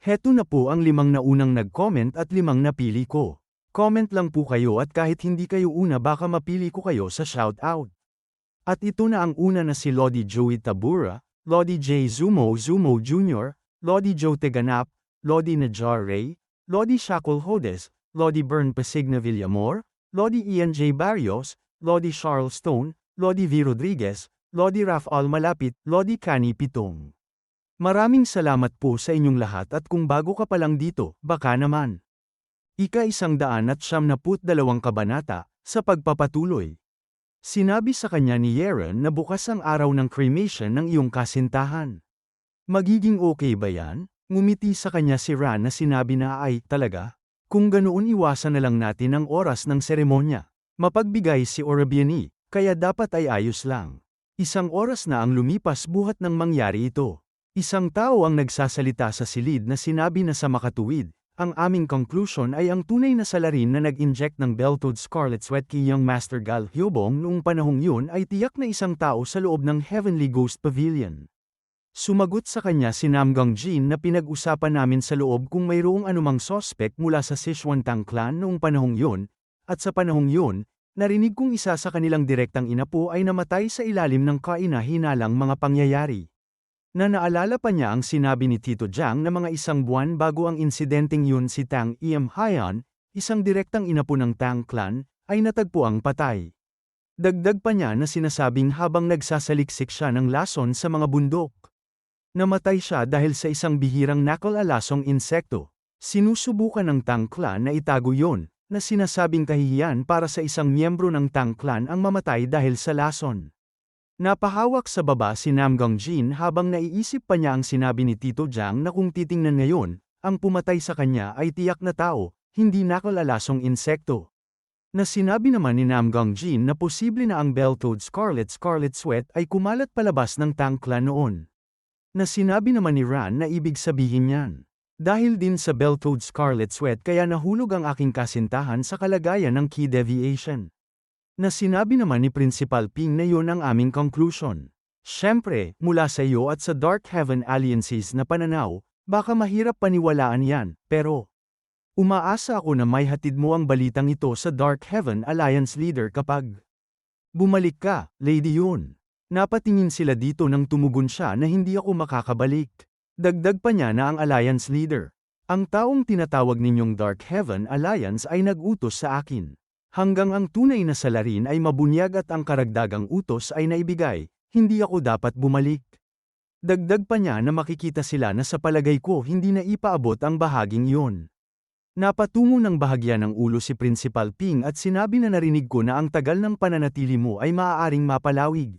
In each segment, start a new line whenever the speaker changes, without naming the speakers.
Heto na po ang limang na unang nag-comment at limang napili ko. Comment lang po kayo at kahit hindi kayo una baka mapili ko kayo sa shoutout. At ito na ang una na si Lodi Joey Tabura, Lodi J. Zumo Zumo Jr., Lodi Joe Teganap, Lodi Najar Ray, Lodi Shackle Hodes, Lodi Bern Pasigna Villamor, Lodi Ian J. Barrios, Lodi Charles Stone, Lodi V. Rodriguez, Lodi Raf Al Malapit, Lodi Kani Pitong. Maraming salamat po sa inyong lahat at kung bago ka pa lang dito, baka naman. Ika isang daan at siyam na put dalawang kabanata, sa pagpapatuloy. Sinabi sa kanya ni Yeren na bukas ang araw ng cremation ng iyong kasintahan. Magiging okay ba yan? Ngumiti sa kanya si Ran na sinabi na ay, talaga? Kung ganoon iwasan na lang natin ang oras ng seremonya. Mapagbigay si Orabiani, kaya dapat ay ayos lang. Isang oras na ang lumipas buhat ng mangyari ito. Isang tao ang nagsasalita sa silid na sinabi na sa makatuwid, ang aming conclusion ay ang tunay na salarin na nag-inject ng Beltode Scarlet Sweat kay Young Master Gal Hyobong noong panahong yun ay tiyak na isang tao sa loob ng Heavenly Ghost Pavilion. Sumagot sa kanya si Namgang Jin na pinag-usapan namin sa loob kung mayroong anumang sospek mula sa Sichuantang clan noong panahong yun, at sa panahong yun, narinig kong isa sa kanilang direktang inapo ay namatay sa ilalim ng kaina-hinalang mga pangyayari. Na naalala pa niya ang sinabi ni Tito Jiang na mga isang buwan bago ang insidenteng yun si Tang Iem Haiyan, isang direktang inapo ng Tang clan, ay natagpo ang patay. Dagdag pa niya na sinasabing habang nagsasaliksik siya ng lason sa mga bundok. Namatay siya dahil sa isang bihirang nakalalasong insekto. Sinusubukan ng Tang Clan na itago yon, na sinasabing kahihiyan para sa isang miyembro ng Tang Clan ang mamatay dahil sa lason. Napahawak sa baba si Namgang Jin habang naiisip pa niya ang sinabi ni Tito Jiang na kung titingnan ngayon, ang pumatay sa kanya ay tiyak na tao, hindi nakalalasong insekto. Na sinabi naman ni Namgang Jin na posible na ang Beltoed Scarlet Scarlet Sweat ay kumalat palabas ng Tang Clan noon. Na sinabi naman ni Ran na ibig sabihin niyan. Dahil din sa Beltoed Scarlet Sweat kaya nahulog ang aking kasintahan sa kalagayan ng key deviation. Na sinabi naman ni Principal Ping na yon ang aming conclusion. Siyempre, mula sa iyo at sa Dark Heaven Alliances na pananaw, baka mahirap paniwalaan yan, pero umaasa ako na may hatid mo ang balitang ito sa Dark Heaven Alliance leader kapag bumalik ka, Lady Yun. Napatingin sila dito nang tumugon siya na hindi ako makakabalik. Dagdag pa niya na ang Alliance leader. Ang taong tinatawag ninyong Dark Heaven Alliance ay nag-utos sa akin. Hanggang ang tunay na salarin ay mabunyag at ang karagdagang utos ay naibigay, hindi ako dapat bumalik. Dagdag pa niya na makikita sila na sa palagay ko hindi na ipaabot ang bahaging iyon. Napatungo ng bahagya ng ulo si Principal Ping at sinabi na narinig ko na ang tagal ng pananatili mo ay maaaring mapalawig.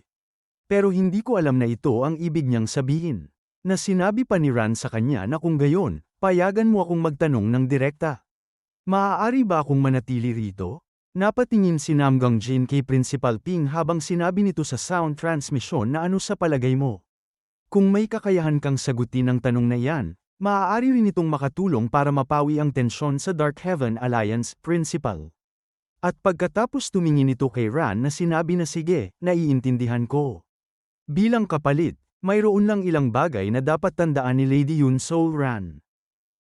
Pero hindi ko alam na ito ang ibig niyang sabihin. Na sinabi pa ni Ran sa kanya na kung gayon, payagan mo akong magtanong ng direkta. Maaari ba akong manatili rito? Napatingin si Namgang Jin kay Principal Ping habang sinabi nito sa sound transmission na ano sa palagay mo. Kung may kakayahan kang sagutin ang tanong na yan, maaari rin itong makatulong para mapawi ang tensyon sa Dark Heaven Alliance Principal. At pagkatapos tumingin ito kay Ran na sinabi na sige, naiintindihan ko. Bilang kapalit, mayroon lang ilang bagay na dapat tandaan ni Lady Yun Soul Ran.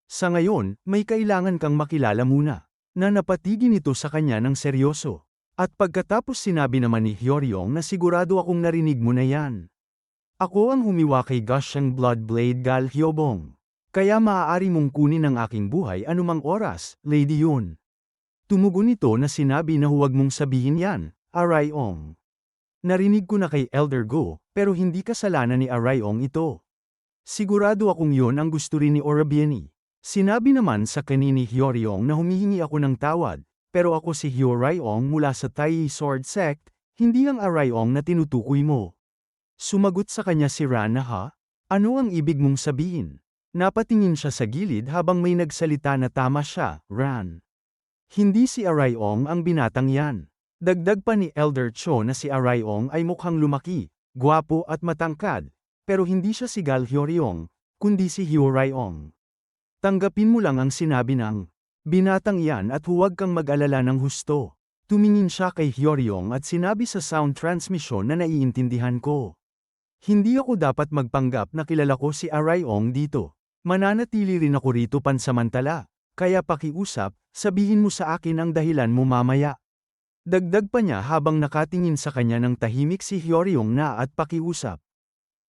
Sa ngayon, may kailangan kang makilala muna, na napatigin ito sa kanya ng seryoso. At pagkatapos sinabi naman ni Hyoryong na sigurado akong narinig mo na yan. Ako ang humiwa kay Gushang Blood Blade Gal Hyobong. Kaya maaari mong kunin ang aking buhay anumang oras, Lady Yun. Tumugon ito na sinabi na huwag mong sabihin yan, Arayong. Narinig ko na kay Elder Go, pero hindi kasalanan ni Arayong ito. Sigurado akong yon ang gusto rin ni Orabiani. Sinabi naman sa kanini Hyoryong na humihingi ako ng tawad, pero ako si Hyoryong mula sa Tai Sword Sect, hindi ang Arayong na tinutukoy mo. Sumagot sa kanya si Ran na ha? Ano ang ibig mong sabihin? Napatingin siya sa gilid habang may nagsalita na tama siya, Ran. Hindi si Arayong ang binatang yan. Dagdag pa ni Elder Cho na si Arayong ay mukhang lumaki, gwapo at matangkad, pero hindi siya si Gal Hyoryong, kundi si Hyorayong. Tanggapin mo lang ang sinabi ng binatang yan at huwag kang mag-alala ng husto. Tumingin siya kay Hyoryong at sinabi sa sound transmission na naiintindihan ko. Hindi ako dapat magpanggap na kilala ko si Arayong dito. Mananatili rin ako rito pansamantala, kaya pakiusap, sabihin mo sa akin ang dahilan mo mamaya. Dagdag pa niya habang nakatingin sa kanya ng tahimik si Hyoryong na at pakiusap.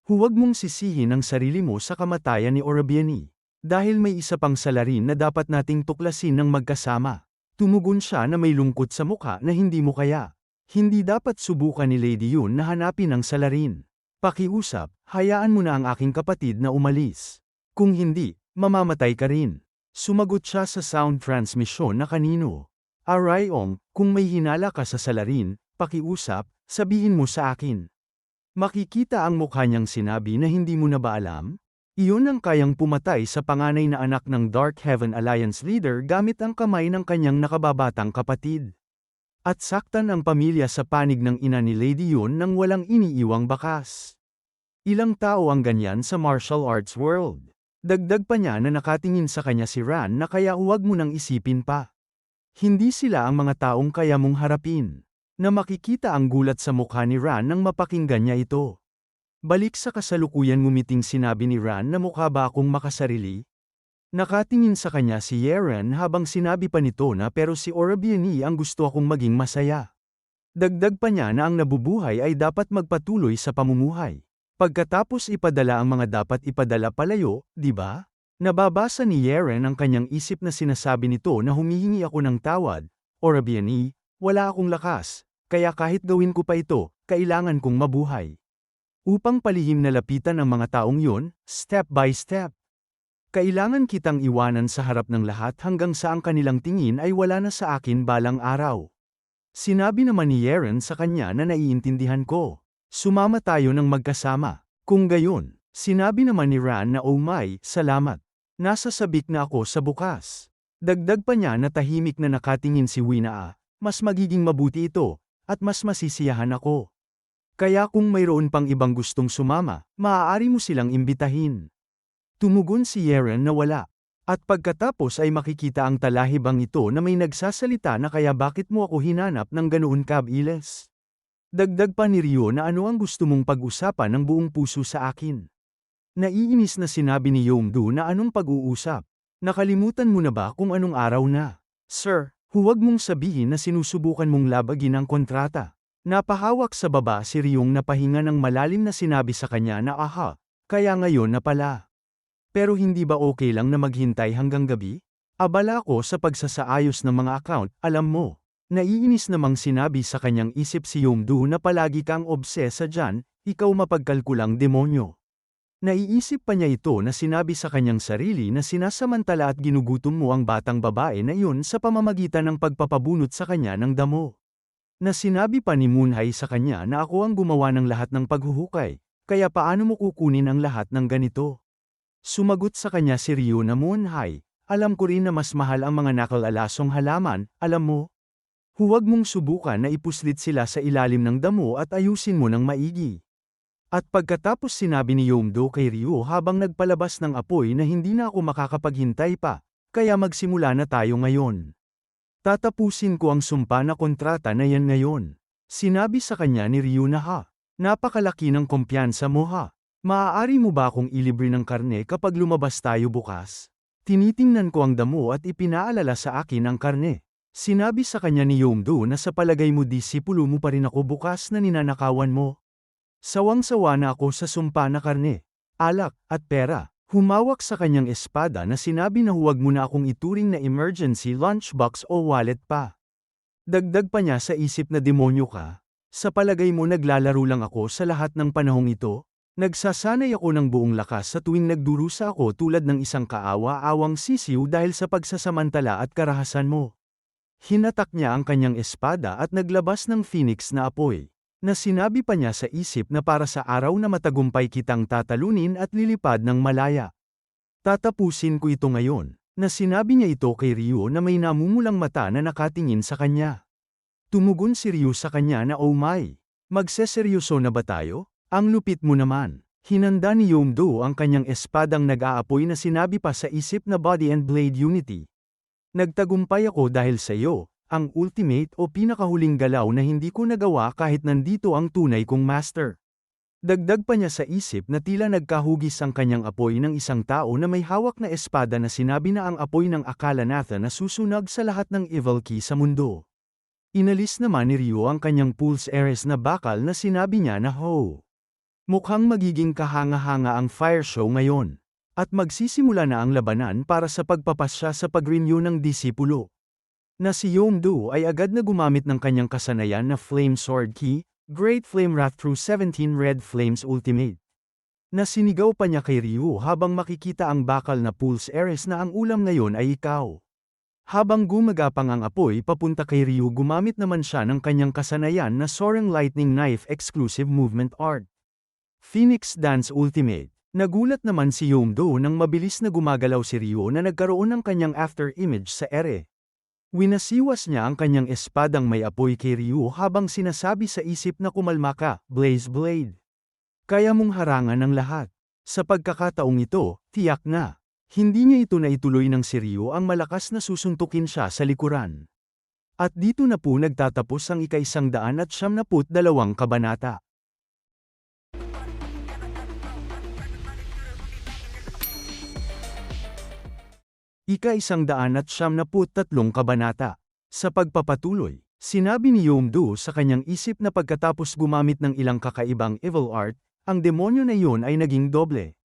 Huwag mong sisihin ang sarili mo sa kamatayan ni Orabiani. Dahil may isa pang salarin na dapat nating tuklasin ng magkasama. Tumugon siya na may lungkot sa mukha na hindi mo kaya. Hindi dapat subukan ni Lady Yun na hanapin ang salarin. Pakiusap, hayaan mo na ang aking kapatid na umalis. Kung hindi, mamamatay ka rin. Sumagot siya sa sound transmission na kanino. Arayong, kung may hinala ka sa salarin, pakiusap, sabihin mo sa akin. Makikita ang mukha niyang sinabi na hindi mo na ba alam? Iyon ang kayang pumatay sa panganay na anak ng Dark Heaven Alliance leader gamit ang kamay ng kanyang nakababatang kapatid. At saktan ang pamilya sa panig ng ina ni Lady Yun nang walang iniiwang bakas. Ilang tao ang ganyan sa martial arts world. Dagdag pa niya na nakatingin sa kanya si Ran na kaya huwag mo nang isipin pa. Hindi sila ang mga taong kaya mong harapin. Na makikita ang gulat sa mukha ni Ran nang mapakinggan niya ito. Balik sa kasalukuyan ngumiting sinabi ni Ran na mukha ba akong makasarili? Nakatingin sa kanya si Yeren habang sinabi pa nito na pero si Orabiani ang gusto akong maging masaya. Dagdag pa niya na ang nabubuhay ay dapat magpatuloy sa pamumuhay. Pagkatapos ipadala ang mga dapat ipadala palayo, di ba? Nababasa ni Yeren ang kanyang isip na sinasabi nito na humihingi ako ng tawad. Orabiani, wala akong lakas, kaya kahit gawin ko pa ito, kailangan kong mabuhay. Upang palihim na lapitan ang mga taong yon, step by step. Kailangan kitang iwanan sa harap ng lahat hanggang sa ang kanilang tingin ay wala na sa akin balang araw. Sinabi naman ni Yeren sa kanya na naiintindihan ko. Sumama tayo ng magkasama. Kung gayon, sinabi naman ni Ran na oh my, salamat. Nasa sabik na ako sa bukas. Dagdag pa niya na tahimik na nakatingin si Winaa, mas magiging mabuti ito, at mas masisiyahan ako. Kaya kung mayroon pang ibang gustong sumama, maaari mo silang imbitahin. Tumugon si Yeren na wala. At pagkatapos ay makikita ang talahibang ito na may nagsasalita na kaya bakit mo ako hinanap ng ganoon kabilis. Dagdag pa ni Rio na ano ang gusto mong pag-usapan ng buong puso sa akin. Naiinis na sinabi ni Yongdu na anong pag-uusap. Nakalimutan mo na ba kung anong araw na? Sir, huwag mong sabihin na sinusubukan mong labagin ang kontrata. Napahawak sa baba si Ryong na pahinga ng malalim na sinabi sa kanya na aha, kaya ngayon na pala. Pero hindi ba okay lang na maghintay hanggang gabi? Abala ko sa pagsasaayos ng mga account, alam mo. Naiinis namang sinabi sa kanyang isip si Yongdu na palagi kang obsesa dyan, ikaw mapagkalkulang demonyo. Naiisip pa niya ito na sinabi sa kanyang sarili na sinasamantala at ginugutom mo ang batang babae na iyon sa pamamagitan ng pagpapabunot sa kanya ng damo na sinabi pa ni Moonhai sa kanya na ako ang gumawa ng lahat ng paghuhukay, kaya paano mo kukunin ang lahat ng ganito? Sumagot sa kanya si Ryu na Moonhai, alam ko rin na mas mahal ang mga nakalalasong halaman, alam mo? Huwag mong subukan na ipuslit sila sa ilalim ng damo at ayusin mo ng maigi. At pagkatapos sinabi ni Yomdo kay Ryu habang nagpalabas ng apoy na hindi na ako makakapaghintay pa, kaya magsimula na tayo ngayon. Tatapusin ko ang sumpa na kontrata na yan ngayon. Sinabi sa kanya ni Ryu na ha. Napakalaki ng kumpiyansa mo ha. Maaari mo ba akong ilibre ng karne kapag lumabas tayo bukas? Tinitingnan ko ang damo at ipinaalala sa akin ang karne. Sinabi sa kanya ni Yongdo na sa palagay mo disipulo mo pa rin ako bukas na ninanakawan mo. Sawang-sawa na ako sa sumpa na karne, alak, at pera. Humawak sa kanyang espada na sinabi na huwag mo na akong ituring na emergency lunchbox o wallet pa. Dagdag pa niya sa isip na demonyo ka. Sa palagay mo naglalaro lang ako sa lahat ng panahong ito? Nagsasanay ako ng buong lakas sa tuwing nagdurusa ako tulad ng isang kaawa-awang sisiw dahil sa pagsasamantala at karahasan mo. Hinatak niya ang kanyang espada at naglabas ng phoenix na apoy na sinabi pa niya sa isip na para sa araw na matagumpay kitang tatalunin at lilipad ng malaya. Tatapusin ko ito ngayon, na sinabi niya ito kay Ryu na may namumulang mata na nakatingin sa kanya. Tumugon si Ryu sa kanya na oh my, magseseryoso na ba tayo? Ang lupit mo naman. Hinanda ni Yomdo ang kanyang espadang nag-aapoy na sinabi pa sa isip na body and blade unity. Nagtagumpay ako dahil sa iyo, ang ultimate o pinakahuling galaw na hindi ko nagawa kahit nandito ang tunay kong master. Dagdag pa niya sa isip na tila nagkahugis ang kanyang apoy ng isang tao na may hawak na espada na sinabi na ang apoy ng akala Nathan na susunag sa lahat ng evil key sa mundo. Inalis naman ni Ryo ang kanyang Pulse Ares na bakal na sinabi niya na ho. Mukhang magiging kahanga-hanga ang fire show ngayon. At magsisimula na ang labanan para sa pagpapasya sa pag-renew ng disipulo. Na si Yomdu ay agad na gumamit ng kanyang kasanayan na Flame Sword Key, Great Flame Wrath through 17 Red Flames Ultimate. Na sinigaw pa niya kay Ryu habang makikita ang bakal na Pulse Ares na ang ulam ngayon ay ikaw. Habang gumagapang ang apoy papunta kay Ryu gumamit naman siya ng kanyang kasanayan na Soaring Lightning Knife Exclusive Movement Art. Phoenix Dance Ultimate. Nagulat naman si Yomdo nang mabilis na gumagalaw si Ryu na nagkaroon ng kanyang after image sa ere. Winasiwas niya ang kanyang espadang may apoy kay Ryu habang sinasabi sa isip na kumalma ka, Blaze Blade. Kaya mong harangan ng lahat. Sa pagkakataong ito, tiyak na. Hindi niya ito na ituloy ng si Ryu ang malakas na susuntukin siya sa likuran. At dito na po nagtatapos ang ikaisang daan at siyam na put dalawang kabanata. Ika-isang daan at siyam na tatlong kabanata. Sa pagpapatuloy, sinabi ni Yomdu sa kanyang isip na pagkatapos gumamit ng ilang kakaibang evil art, ang demonyo na iyon ay naging doble.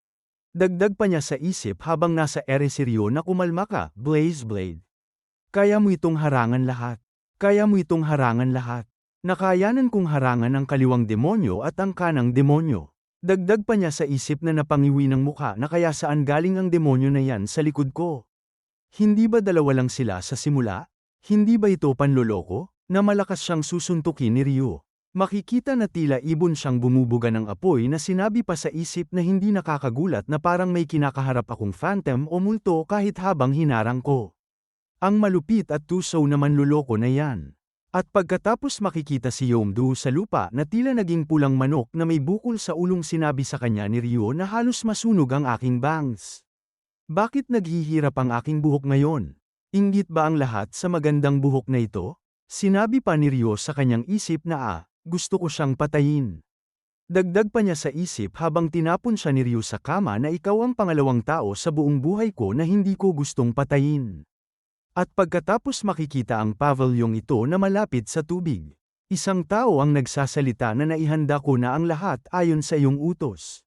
Dagdag pa niya sa isip habang nasa ere si Ryo na kumalma ka, Blaze Blade. Kaya mo itong harangan lahat. Kaya mo itong harangan lahat. Nakayanan kong harangan ang kaliwang demonyo at ang kanang demonyo. Dagdag pa niya sa isip na napangiwi ng mukha na kaya saan galing ang demonyo na yan sa likod ko. Hindi ba dalawa lang sila sa simula? Hindi ba ito panloloko? Na malakas siyang susuntukin ni Ryu. Makikita na tila ibon siyang bumubuga ng apoy na sinabi pa sa isip na hindi nakakagulat na parang may kinakaharap akong phantom o multo kahit habang hinarang ko. Ang malupit at tuso naman luloko na yan. At pagkatapos makikita si Yomdu sa lupa na tila naging pulang manok na may bukol sa ulong sinabi sa kanya ni Ryo na halos masunog ang aking bangs. Bakit naghihirap ang aking buhok ngayon? Inggit ba ang lahat sa magandang buhok na ito? Sinabi pa ni Ryo sa kanyang isip na ah, gusto ko siyang patayin. Dagdag pa niya sa isip habang tinapon siya ni Ryu sa kama na ikaw ang pangalawang tao sa buong buhay ko na hindi ko gustong patayin. At pagkatapos makikita ang pavilyong ito na malapit sa tubig. Isang tao ang nagsasalita na naihanda ko na ang lahat ayon sa iyong utos.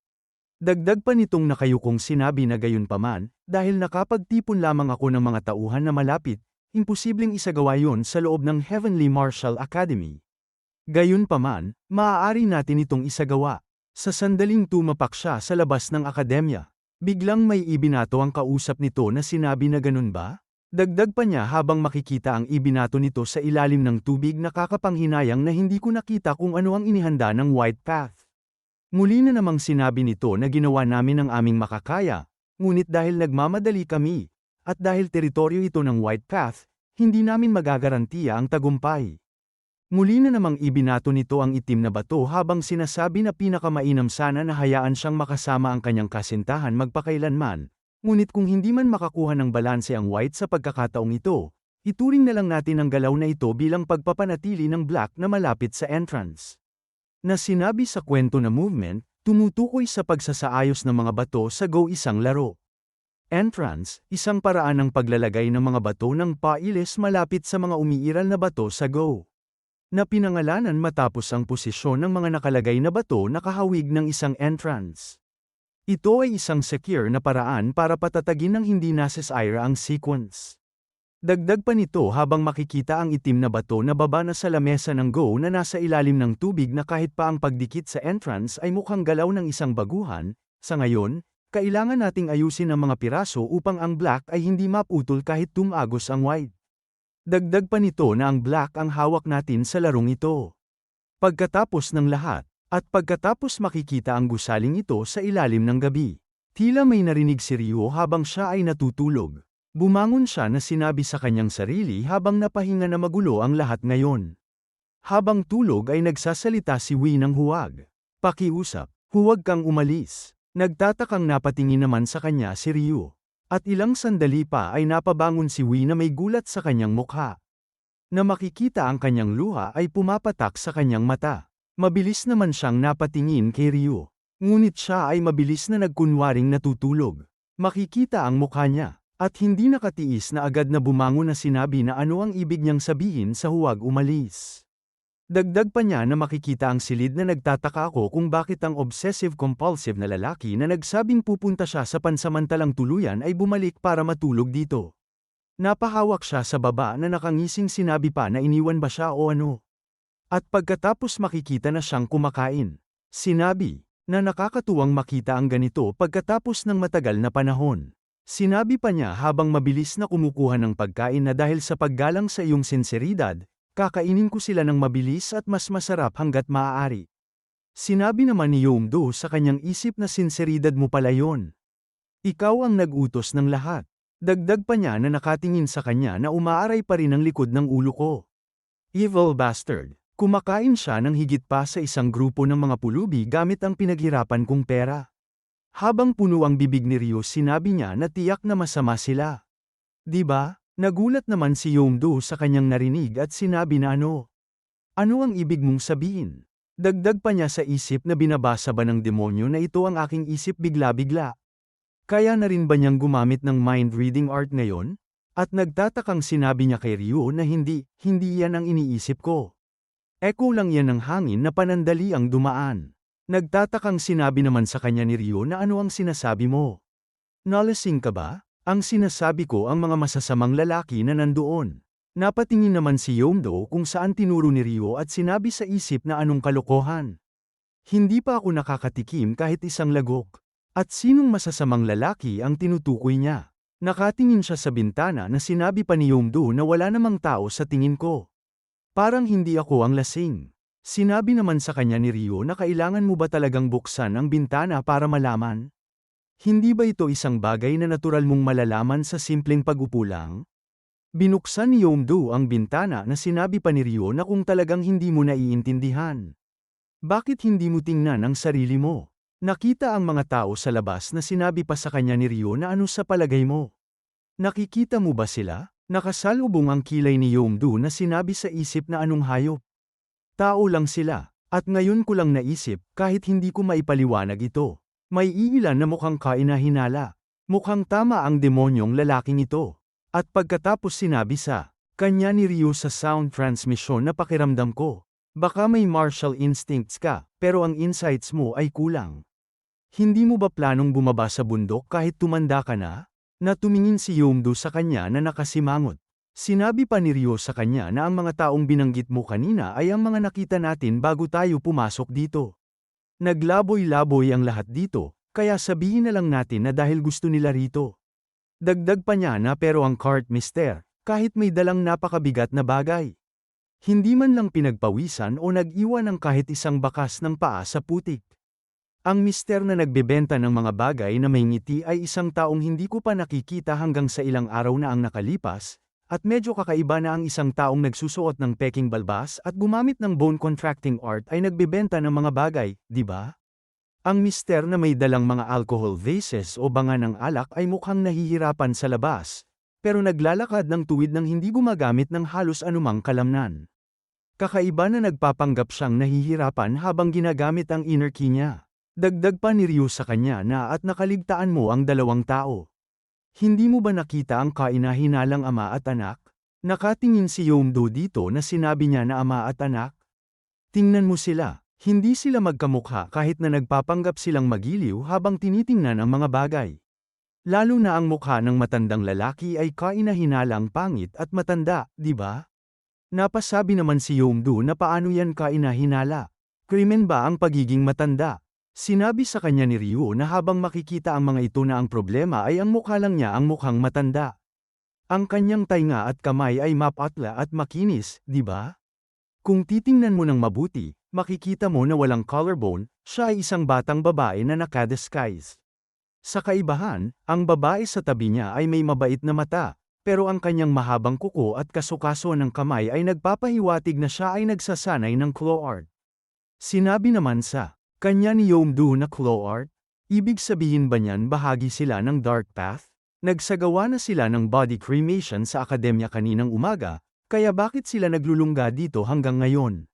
Dagdag pa nitong nakayukong sinabi na gayon paman, dahil nakapagtipon lamang ako ng mga tauhan na malapit, imposibleng isagawa yon sa loob ng Heavenly Martial Academy. Gayunpaman, maaari natin itong isagawa. Sa sandaling tumapak siya sa labas ng akademya. Biglang may ibinato ang kausap nito na sinabi na ganun ba? Dagdag pa niya habang makikita ang ibinato nito sa ilalim ng tubig nakakapanghinayang na hindi ko nakita kung ano ang inihanda ng White Path. Muli na namang sinabi nito na ginawa namin ang aming makakaya, ngunit dahil nagmamadali kami, at dahil teritoryo ito ng White Path, hindi namin magagarantiya ang tagumpay. Muli na namang ibinato nito ang itim na bato habang sinasabi na pinakamainam sana na hayaan siyang makasama ang kanyang kasintahan magpakailanman, ngunit kung hindi man makakuha ng balanse ang white sa pagkakataong ito, ituring na lang natin ang galaw na ito bilang pagpapanatili ng black na malapit sa entrance. Na sinabi sa kwento na movement, tumutukoy sa pagsasaayos ng mga bato sa Go isang laro. Entrance, isang paraan ng paglalagay ng mga bato ng pailis malapit sa mga umiiral na bato sa Go na pinangalanan matapos ang posisyon ng mga nakalagay na bato na kahawig ng isang entrance. Ito ay isang secure na paraan para patatagin ng hindi nasesira ang sequence. Dagdag pa nito habang makikita ang itim na bato na baba na sa lamesa ng Go na nasa ilalim ng tubig na kahit pa ang pagdikit sa entrance ay mukhang galaw ng isang baguhan, sa ngayon, kailangan nating ayusin ang mga piraso upang ang black ay hindi maputol kahit tumagos ang white. Dagdag pa nito na ang black ang hawak natin sa larong ito. Pagkatapos ng lahat, at pagkatapos makikita ang gusaling ito sa ilalim ng gabi, tila may narinig si Ryo habang siya ay natutulog. Bumangon siya na sinabi sa kanyang sarili habang napahinga na magulo ang lahat ngayon. Habang tulog ay nagsasalita si Wee ng huwag. Pakiusap, huwag kang umalis. Nagtatakang napatingin naman sa kanya si Ryu. At ilang sandali pa ay napabangon si Wee na may gulat sa kanyang mukha. Na makikita ang kanyang luha ay pumapatak sa kanyang mata. Mabilis naman siyang napatingin kay Ryu. Ngunit siya ay mabilis na nagkunwaring natutulog. Makikita ang mukha niya, at hindi nakatiis na agad na bumangon na sinabi na ano ang ibig niyang sabihin sa huwag umalis. Dagdag pa niya na makikita ang silid na nagtataka ako kung bakit ang obsessive-compulsive na lalaki na nagsabing pupunta siya sa pansamantalang tuluyan ay bumalik para matulog dito. Napahawak siya sa baba na nakangising sinabi pa na iniwan ba siya o ano. At pagkatapos makikita na siyang kumakain. Sinabi, na nakakatuwang makita ang ganito pagkatapos ng matagal na panahon. Sinabi pa niya habang mabilis na kumukuha ng pagkain na dahil sa paggalang sa iyong sinseridad, Kakainin ko sila ng mabilis at mas masarap hanggat maaari. Sinabi naman ni Yomdo sa kanyang isip na sinseridad mo pala yon. Ikaw ang nag-utos ng lahat. Dagdag pa niya na nakatingin sa kanya na umaaray pa rin ang likod ng ulo ko. Evil bastard. Kumakain siya ng higit pa sa isang grupo ng mga pulubi gamit ang pinaghirapan kong pera. Habang puno ang bibig ni Ryo sinabi niya na tiyak na masama sila. Di ba? Nagulat naman si Yongdo sa kanyang narinig at sinabi na ano. Ano ang ibig mong sabihin? Dagdag pa niya sa isip na binabasa ba ng demonyo na ito ang aking isip bigla-bigla. Kaya na rin ba niyang gumamit ng mind-reading art ngayon? At nagtatakang sinabi niya kay Ryo na hindi, hindi yan ang iniisip ko. Eko lang yan ng hangin na panandali ang dumaan. Nagtatakang sinabi naman sa kanya ni Ryo na ano ang sinasabi mo. Nalasing ka ba? Ang sinasabi ko ang mga masasamang lalaki na nandoon. Napatingin naman si Yomdo kung saan tinuro ni Rio at sinabi sa isip na anong kalokohan. Hindi pa ako nakakatikim kahit isang lagok. At sinong masasamang lalaki ang tinutukoy niya? Nakatingin siya sa bintana na sinabi pa ni Yomdo na wala namang tao sa tingin ko. Parang hindi ako ang lasing. Sinabi naman sa kanya ni Rio na kailangan mo ba talagang buksan ang bintana para malaman? Hindi ba ito isang bagay na natural mong malalaman sa simpleng pag-upo lang? Binuksan ni Yomdo ang bintana na sinabi pa ni Ryo na kung talagang hindi mo naiintindihan. Bakit hindi mo tingnan ang sarili mo? Nakita ang mga tao sa labas na sinabi pa sa kanya ni Ryo na ano sa palagay mo. Nakikita mo ba sila? Nakasalubong ang kilay ni Yomdo na sinabi sa isip na anong hayop. Tao lang sila, at ngayon ko lang naisip kahit hindi ko maipaliwanag ito. May iilan na mukhang kainahinala. Mukhang tama ang demonyong lalaking ito. At pagkatapos sinabi sa kanya ni Ryu sa sound transmission na pakiramdam ko. Baka may martial instincts ka, pero ang insights mo ay kulang. Hindi mo ba planong bumaba sa bundok kahit tumanda ka na? Na tumingin si Yomdo sa kanya na nakasimangot. Sinabi pa ni Ryo sa kanya na ang mga taong binanggit mo kanina ay ang mga nakita natin bago tayo pumasok dito. Naglaboy-laboy ang lahat dito, kaya sabihin na lang natin na dahil gusto nila rito. Dagdag pa niya na pero ang cart mister, kahit may dalang napakabigat na bagay. Hindi man lang pinagpawisan o nag-iwan ng kahit isang bakas ng paa sa putik. Ang mister na nagbebenta ng mga bagay na may ngiti ay isang taong hindi ko pa nakikita hanggang sa ilang araw na ang nakalipas, at medyo kakaiba na ang isang taong nagsusuot ng peking balbas at gumamit ng bone contracting art ay nagbebenta ng mga bagay, di ba? Ang mister na may dalang mga alcohol vases o banga ng alak ay mukhang nahihirapan sa labas, pero naglalakad ng tuwid ng hindi gumagamit ng halos anumang kalamnan. Kakaiba na nagpapanggap siyang nahihirapan habang ginagamit ang inner key niya. Dagdag pa ni Ryu sa kanya na at nakaligtaan mo ang dalawang tao. Hindi mo ba nakita ang kainahinalang ama at anak? Nakatingin si Yomdo dito na sinabi niya na ama at anak. Tingnan mo sila, hindi sila magkamukha kahit na nagpapanggap silang magiliw habang tinitingnan ang mga bagay. Lalo na ang mukha ng matandang lalaki ay kainahinalang pangit at matanda, di ba? Napasabi naman si Yomdo na paano yan kainahinala. Krimen ba ang pagiging matanda? Sinabi sa kanya ni Ryu na habang makikita ang mga ito na ang problema ay ang mukha lang niya ang mukhang matanda. Ang kanyang tainga at kamay ay mapatla at makinis, di ba? Kung titingnan mo ng mabuti, makikita mo na walang collarbone, siya ay isang batang babae na nakadisguise. Sa kaibahan, ang babae sa tabi niya ay may mabait na mata, pero ang kanyang mahabang kuko at kasukaso ng kamay ay nagpapahiwatig na siya ay nagsasanay ng claw art. Sinabi naman sa kanya ni Yomdu na claw art? Ibig sabihin ba niyan bahagi sila ng Dark Path? Nagsagawa na sila ng body cremation sa akademya kaninang umaga, kaya bakit sila naglulungga dito hanggang ngayon?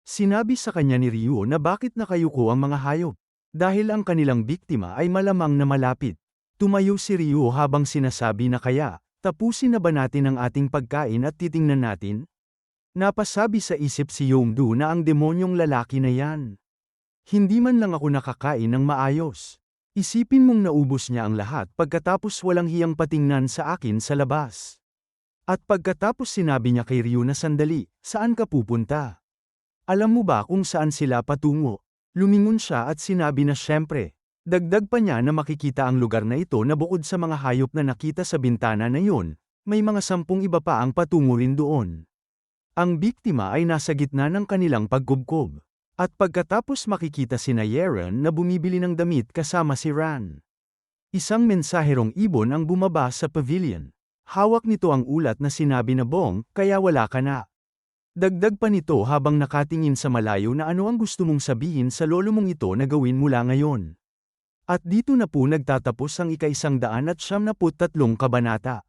Sinabi sa kanya ni Ryu na bakit nakayuko ang mga hayop. Dahil ang kanilang biktima ay malamang na malapit. Tumayo si Ryu habang sinasabi na kaya, tapusin na ba natin ang ating pagkain at titingnan natin? Napasabi sa isip si Yongdu na ang demonyong lalaki na yan. Hindi man lang ako nakakain ng maayos. Isipin mong naubos niya ang lahat pagkatapos walang hiyang patingnan sa akin sa labas. At pagkatapos sinabi niya kay Ryu na sandali, saan ka pupunta? Alam mo ba kung saan sila patungo? Lumingon siya at sinabi na syempre. Dagdag pa niya na makikita ang lugar na ito na bukod sa mga hayop na nakita sa bintana na yun, may mga sampung iba pa ang patungo rin doon. Ang biktima ay nasa gitna ng kanilang pagkubkob. At pagkatapos makikita si Yeron na bumibili ng damit kasama si Ran. Isang mensaherong ibon ang bumaba sa pavilion. Hawak nito ang ulat na sinabi na bong, kaya wala ka na. Dagdag pa nito habang nakatingin sa malayo na ano ang gusto mong sabihin sa lolo mong ito na gawin mula ngayon. At dito na po nagtatapos ang ikaisang daan at siyam na tatlong kabanata.